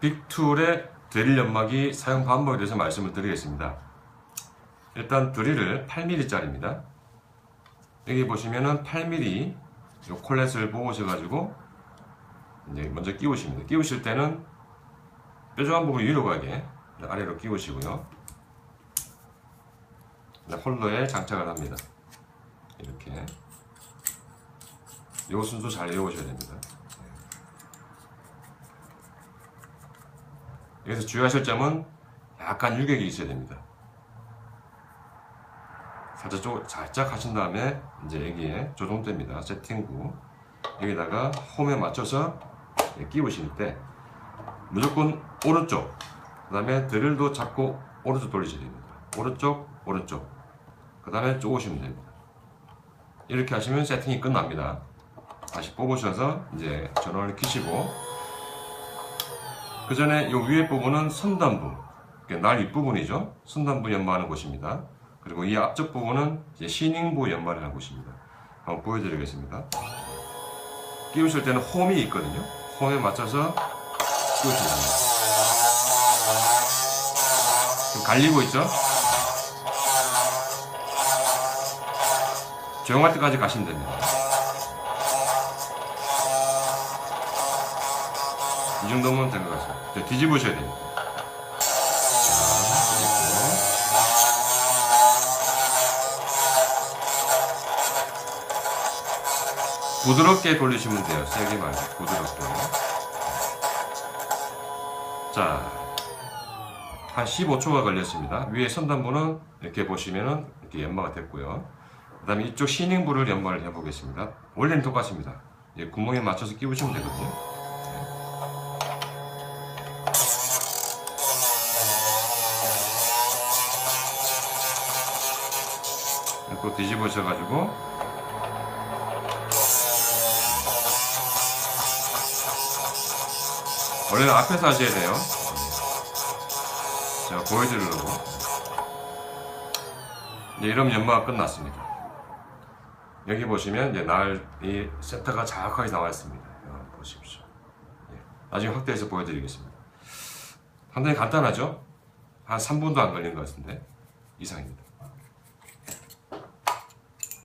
빅툴의 드릴 연막이 사용 방법에 대해서 말씀을 드리겠습니다. 일단 드릴을 8mm짜리입니다. 여기 보시면은 8mm 요 콜렛을 보고셔가지고 이제 먼저 끼우십니다. 끼우실 때는 뾰족한 부분 위로 가게 아래로 끼우시고요. 네, 홀더에 장착을 합니다. 이렇게 요 순서 잘 외우셔야 됩니다. 여기서 주의하실 점은 약간 유격이 있어야 됩니다. 살짝 쪽, 살짝 하신 다음에 이제 여기에 조정대입니다. 세팅구 여기다가 홈에 맞춰서 끼우실 때 무조건 오른쪽 그 다음에 드릴도 잡고 오른쪽 돌리셔야 됩니다. 오른쪽 오른쪽 그 다음에 쪼으시면 됩니다. 이렇게 하시면 세팅이 끝납니다. 다시 뽑으셔서 이제 전원을 켜시고 그 전에 이 위에 부분은 선단부 날 윗부분이죠. 선단부 연마하는 곳입니다. 그리고 이 앞쪽 부분은 연마를 하는 곳입니다. 한번 보여드리겠습니다. 끼우실 때는 홈이 있거든요. 홈에 맞춰서 끼우시면 됩니다. 갈리고 있죠? 조용할 때까지 가시면 됩니다. 이 정도면 된 것. 이제 뒤집으셔야 됩니다. 자. 부드럽게 돌리시면 돼요. 세게 말고 부드럽게. 자, 한 15초가 걸렸습니다. 위에 선단부는 이렇게 보시면은 이렇게 연마가 됐고요. 그 다음에 이쪽 시닝부를 연마를 해보겠습니다. 원래는 똑같습니다. 예, 구멍에 맞춰서 끼우시면 되거든요. 이렇게 뒤집으셔가지고 원래는 앞에서 하셔야 돼요. 제가 보여드리려고. 이제 이런 연마가 끝났습니다. 여기 보시면 이제 날이 세터가 정확하게 나와 있습니다. 어, 보십시오. 예. 나중에 확대해서 보여드리겠습니다. 상당히 간단하죠? 한 3분도 안 걸린 것 같은데 이상입니다.